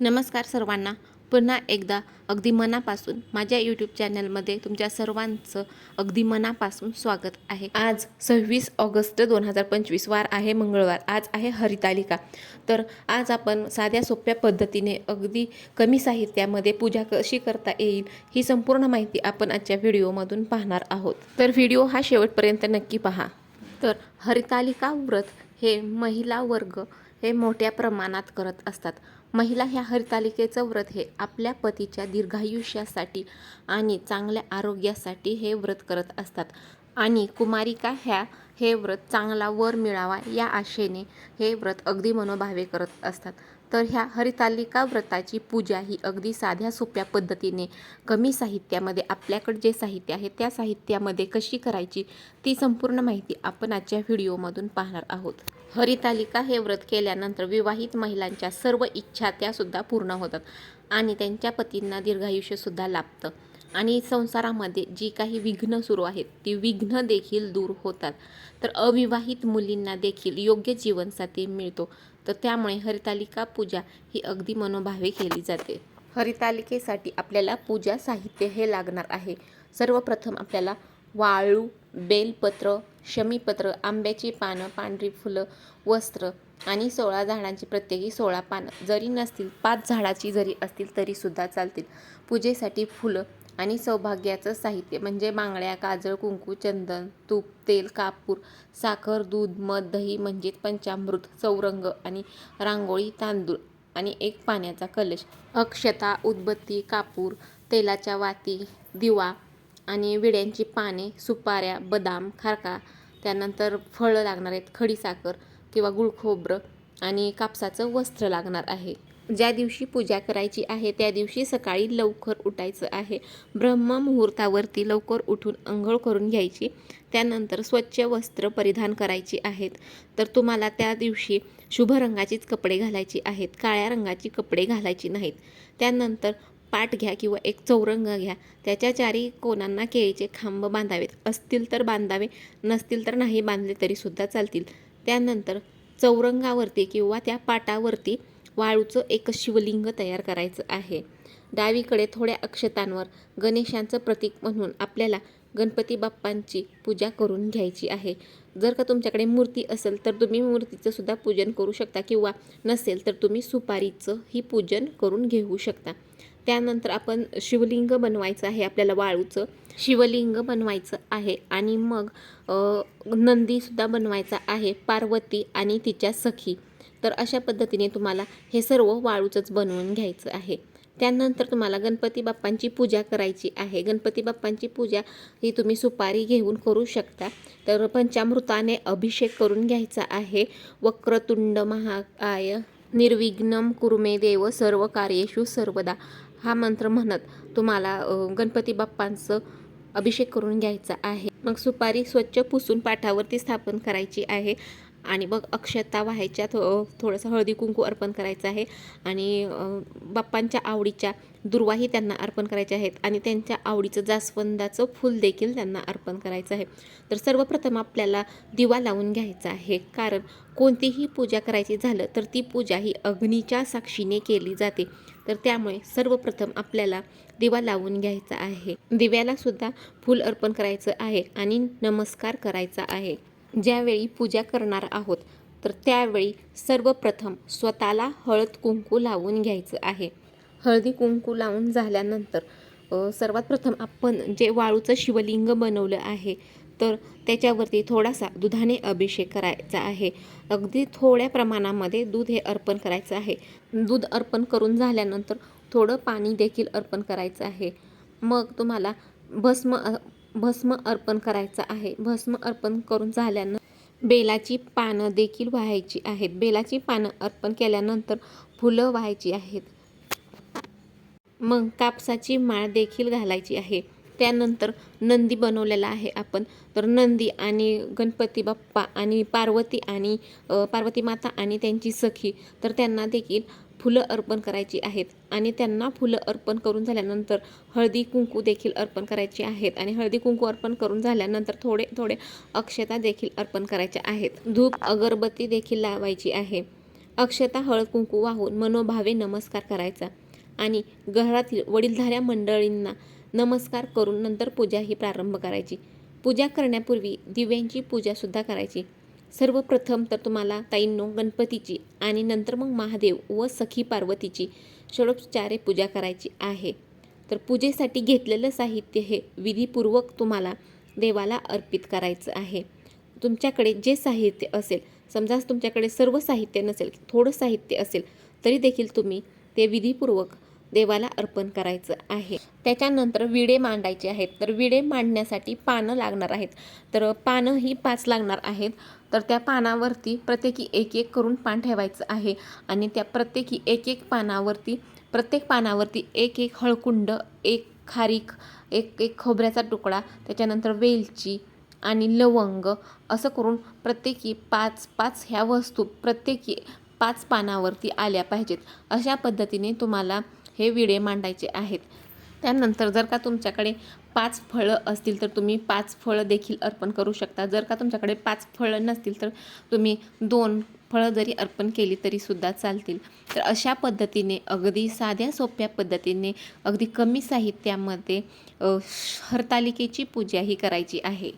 नमस्कार सर्वांना. पुन्हा एकदा अगदी मनापासून माझ्या यूट्यूब चॅनलमध्ये तुमच्या सर्वांचं अगदी मनापासून स्वागत आहे. आज सव्वीस ऑगस्ट दोन हजार पंचवीस वार आहे मंगळवार. आज आहे हरितालिका. तर आज आपण साध्या सोप्या पद्धतीने अगदी कमी साहित्यामध्ये पूजा कशी करता येईल ही संपूर्ण माहिती आपण आजच्या व्हिडिओमधून पाहणार आहोत. तर व्हिडिओ हा शेवटपर्यंत नक्की पहा. तर हरितालिका व्रत हे महिला वर्ग हे मोठ्या प्रमाणात करत असतात. महिला ह्या हरितालिकेचं व्रत हे आपल्या पतीच्या दीर्घायुष्यासाठी आणि चांगल्या आरोग्यासाठी हे व्रत करत असतात. आणि कुमारिका ह्या हे व्रत चांगला वर मिळावा या आशेने हे व्रत अगदी मनोभावे करत असतात. तर ह्या हरितालिका व्रताची पूजा ही अगदी साध्या सोप्या पद्धतीने कमी साहित्यामध्ये आपल्याकडे जे साहित्य आहे त्या साहित्यामध्ये कशी करायची ती संपूर्ण माहिती आपण आजच्या व्हिडिओमधून पाहणार आहोत. हरितालिका हे व्रत केल्यानंतर विवाहित महिलांच्या सर्व इच्छा त्यासुद्धा पूर्ण होतात आणि त्यांच्या पतींना दीर्घायुष्यसुद्धा लाभतं. आणि संसारामध्ये जी काही विघ्न सुरू आहेत ती विघ्न देखील दूर होतात. तर अविवाहित मुलींना देखील योग्य जीवनसाथी मिळतो. तर त्यामुळे हरितालिका पूजा ही अगदी मनोभावे केली जाते. हरितालिकेसाठी आपल्याला पूजा साहित्य हे लागणार आहे. सर्वप्रथम आपल्याला वाळू बेलपत्र शमीपत्र आंब्याची पानं पांढरी फुलं वस्त्र आणि सोळा झाडांची प्रत्येकी सोळा पानं. जरी नसतील पाच झाडाची जरी असतील तरीसुद्धा चालतील. पूजेसाठी फुलं आणि सौभाग्याचं साहित्य म्हणजे बांगड्या काजळ कुंकू चंदन तूप तेल कापूर साखर दूध मध दही म्हणजेच पंचामृत चौरंग आणि रांगोळी तांदूळ आणि एक पाण्याचा कलश. अक्षता उदबत्ती कापूर तेलाच्या वाती दिवा आणि विड्यांची पाने सुपाऱ्या बदाम खारका त्यानंतर फळं लागणार आहेत खडीसाखर किंवा गुळखोबरं आणि कापसाचं वस्त्र लागणार आहे. ज्या दिवशी पूजा करायची आहे त्या दिवशी सकाळी लवकर उठायचं आहे. ब्रह्म मुहूर्तावरती लवकर उठून अंघोळ करून घ्यायची. त्यानंतर स्वच्छ वस्त्र परिधान करायची आहेत. तर तुम्हाला त्या दिवशी शुभ रंगाचीच कपडे घालायची आहेत. काळ्या रंगाची कपडे घालायची नाहीत. त्यानंतर पाट घ्या किंवा एक चौरंग घ्या त्याच्या चारी कोणांना केळीचे खांब बांधावेत. असतील तर बांधावे नसतील तर नाही बांधले तरीसुद्धा चालतील. त्यानंतर चौरंगावरती किंवा त्या पाटावरती वाळूचं एक शिवलिंग तयार करायचं आहे. डावीकडे थोड्या अक्षतांवर गणेशांचं प्रतीक म्हणून आपल्याला गणपती बाप्पांची पूजा करून घ्यायची आहे. जर का तुमच्याकडे मूर्ती असेल तर तुम्ही मूर्तीचं सुद्धा पूजन करू शकता किंवा नसेल तर तुम्ही सुपारीचं ही पूजन करून घेऊ शकता. त्यानंतर आपण शिवलिंग बनवायचं आहे आपल्याला वाळूचं. शिवलिंग बनवायचं आहे आणि मग नंदीसुद्धा बनवायचा आहे पार्वती आणि तिच्या सखी. तर अशा पद्धतीने तुम्हाला हे सर्व वाळूचंच बनवून घ्यायचं आहे. त्यानंतर तुम्हाला गणपती बाप्पांची पूजा करायची आहे. गणपती बाप्पांची पूजा ही तुम्ही सुपारी घेऊन करू शकता. तर पंचामृताने अभिषेक करून घ्यायचा आहे. वक्रतुंड महाकाय निर्विघ्नम कुर्मे देव सर्व कार्येषु सर्वदा. हा मंत्र म्हणत तुम्हाला गणपती बाप्पांचं अभिषेक करून घ्यायचा आहे. मग सुपारी स्वच्छ पुसून पाठावरती स्थापन करायची आहे. आणि मग अक्षता व्हायच्या थो थोडंसं हळदी कुंकू अर्पण करायचं आहे. आणि बाप्पांच्या आवडीच्या दुर्वाही त्यांना अर्पण करायच्या आहेत. आणि त्यांच्या आवडीचं जास्वंदाचं फूल देखील त्यांना अर्पण करायचं आहे. तर सर्वप्रथम आपल्याला दिवा लावून घ्यायचा आहे. कारण कोणतीही पूजा करायची झालं तर ती पूजा ही अग्नीच्या साक्षीने केली जाते. तर त्यामुळे सर्वप्रथम आपल्याला दिवा लावून घ्यायचा आहे. दिव्याला सुद्धा फूल अर्पण करायचं आहे आणि नमस्कार करायचा आहे. ज्यावेळी पूजा करणार आहोत तर त्यावेळी सर्वप्रथम स्वतःला हळद कुंकू लावून घ्यायचं आहे. हळदी कुंकू लावून झाल्यानंतर सर्वात प्रथम आपण जे वाळूचं शिवलिंग बनवलं आहे तर त्याच्यावरती थोडासा दुधाने अभिषेक करायचा आहे. अगदी थोड्या प्रमाणामध्ये दूध हे अर्पण करायचं आहे. दूध अर्पण करून झाल्यानंतर थोडं पाणी देखील अर्पण करायचं आहे. मग तुम्हाला भस्म भस्म अर्पण करायचं आहे. भस्म अर्पण करून झाल्यानं बेलाची पानं देखील व्हायची आहेत. बेलाची पानं अर्पण केल्यानंतर फुलं व्हायची आहेत. मग कापसाची माळ देखील घालायची आहे. त्यानंतर नंदी बनवलेला आहे आपण. तर नंदी आणि गणपती बाप्पा आणि पार्वती आणि पार्वती माता आणि त्यांची सखी. तर त्यांना देखील फुलं अर्पण करायची आहेत आणि त्यांना फुलं अर्पण करून झाल्यानंतर हळदी कुंकू देखील अर्पण करायची आहेत आणि हळदी कुंकू अर्पण करून झाल्यानंतर थोडे थोडे अक्षता देखील अर्पण करायच्या आहेत. धूप अगरबत्ती देखील लावायची आहे. अक्षता हळद कुंकू वाहून मनोभावे नमस्कार करायचा आणि घरातील वडीलधाऱ्या मंडळींना नमस्कार करून नंतर पूजा ही प्रारंभ करायची. पूजा करण्यापूर्वी दिव्यांची पूजासुद्धा करायची. सर्वप्रथम तर तुम्हाला ताईंनो गणपतीची आणि नंतर मग महादेव व सखी पार्वतीची षडोपचारे पूजा करायची आहे. तर पूजेसाठी घेतलेलं साहित्य हे विधीपूर्वक तुम्हाला देवाला अर्पित करायचं आहे. तुमच्याकडे जे साहित्य असेल समजा तुमच्याकडे सर्व साहित्य नसेल थोडं साहित्य असेल तरी देखील तुम्ही ते विधीपूर्वक देवाला अर्पण करायचं आहे. त्याच्यानंतर विडे मांडायचे आहेत. तर विडे मांडण्यासाठी पानं लागणार आहेत. तर पानं ही पाच लागणार आहेत. तर त्या पानावरती प्रत्येकी एक एक करून पान ठेवायचं आहे. आणि त्या प्रत्येकी एक एक पानावरती प्रत्येक पानावरती एक एक हळकुंड एक खारीक एक एक खोबऱ्याचा तुकडा त्याच्यानंतर वेलची आणि लवंग असं करून प्रत्येकी पाच पाच ह्या वस्तू प्रत्येकी पाच पानावरती आल्या पाहिजेत. अशा पद्धतीने तुम्हाला हे विडे मांडायचे आहेत. त्यानंतर जर का तुमच्याकडे पाच फळं असतील तर तुम्ही पाच फळं देखील अर्पण करू शकता. जर का तुमच्याकडे पाच फळं नसतील तर तुम्ही दोन फळं जरी अर्पण केली तरीसुद्धा चालतील. तर अशा पद्धतीने अगदी साध्या सोप्या पद्धतीने अगदी कमी साहित्यामध्ये हरतालिकेची पूजा ही करायची आहे.